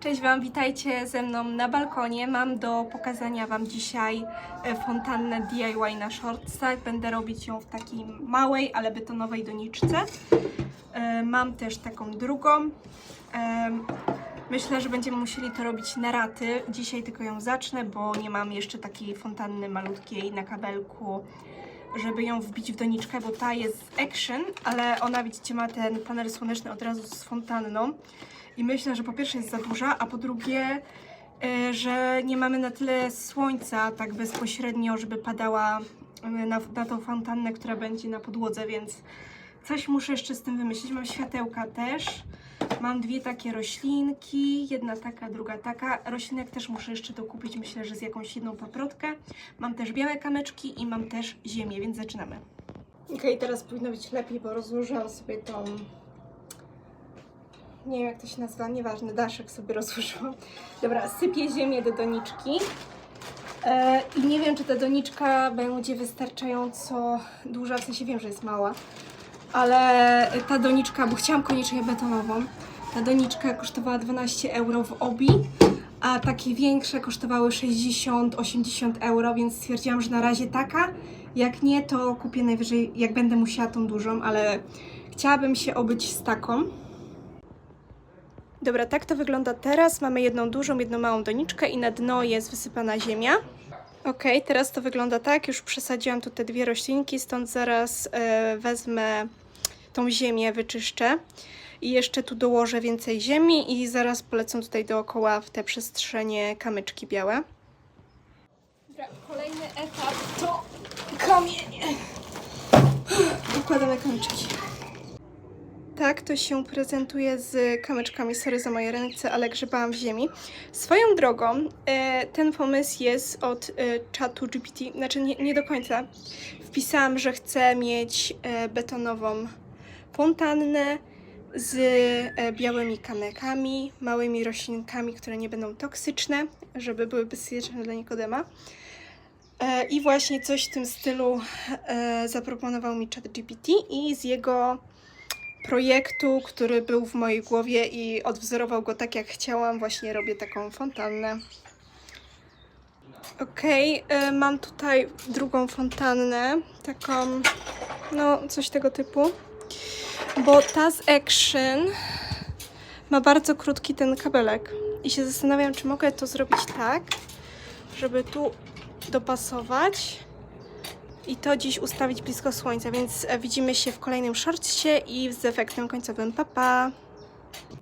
Cześć Wam, witajcie ze mną na balkonie. Mam do pokazania Wam dzisiaj e, fontannę DIY na shortsach. Będę robić ją w takiej małej, ale betonowej doniczce. E, Mam też taką drugą. E, Myślę, że będziemy musieli to robić na raty. Dzisiaj tylko ją zacznę, bo nie mam jeszcze takiej fontanny malutkiej na kabelku, żeby ją wbić w doniczkę, bo ta jest Action, ale ona, widzicie, ma ten panel słoneczny od razu z fontanną. I myślę, że po pierwsze jest za duża, a po drugie, e, że nie mamy na tyle słońca tak bezpośrednio, żeby padała e, na, na tą fontannę, która będzie na podłodze, więc coś muszę jeszcze z tym wymyślić. Mam światełka też. Mam dwie takie roślinki, jedna taka, druga taka. Roślinek też muszę jeszcze dokupić, myślę, że z jakąś jedną paprotkę. Mam też białe kamyczki i mam też ziemię, więc zaczynamy. Okej, teraz powinno być lepiej, bo rozłożyłam sobie tą nie wiem jak to się nazywa, nieważne, daszek sobie rozłożyłam. Dobra, sypię ziemię do doniczki. E, I nie wiem, czy ta doniczka będzie wystarczająco duża, w sensie wiem, że jest mała, ale ta doniczka, bo chciałam koniecznie betonową, ta doniczka kosztowała 12 euro w obi, a takie większe kosztowały 60-80 euro, więc stwierdziłam, że na razie taka. Jak nie, to kupię najwyżej, jak będę musiała tą dużą, ale chciałabym się obyć z taką. Dobra, tak to wygląda teraz. Mamy jedną dużą, jedną małą doniczkę i na dno jest wysypana ziemia. Ok, teraz to wygląda tak. Już przesadziłam tu te dwie roślinki, stąd zaraz e, wezmę tą ziemię, wyczyszczę. I jeszcze tu dołożę więcej ziemi i zaraz polecą tutaj dookoła w te przestrzenie kamyczki białe. Dobra, kolejny etap to kamienie. Układamy kamyczki. Tak to się prezentuje z kamyczkami. Sorry za moje ręce, ale grzebałam w ziemi. Swoją drogą, e, ten pomysł jest od e, czatu GPT, znaczy nie, nie do końca. Wpisałam, że chcę mieć e, betonową fontannę z białymi kamykami, małymi roślinkami, które nie będą toksyczne, żeby były bezpieczne dla Nikodema. I właśnie coś w tym stylu zaproponował mi chat GPT i z jego projektu, który był w mojej głowie i odwzorował go tak jak chciałam. Właśnie robię taką fontannę. Y, mam tutaj drugą fontannę, taką, no coś tego typu, bo ta z Action ma bardzo krótki ten kabelek i się zastanawiam, czy mogę to zrobić tak, żeby tu dopasować i to dziś ustawić blisko słońca, więc widzimy się w kolejnym szorcie i z efektem końcowym. Pa, pa!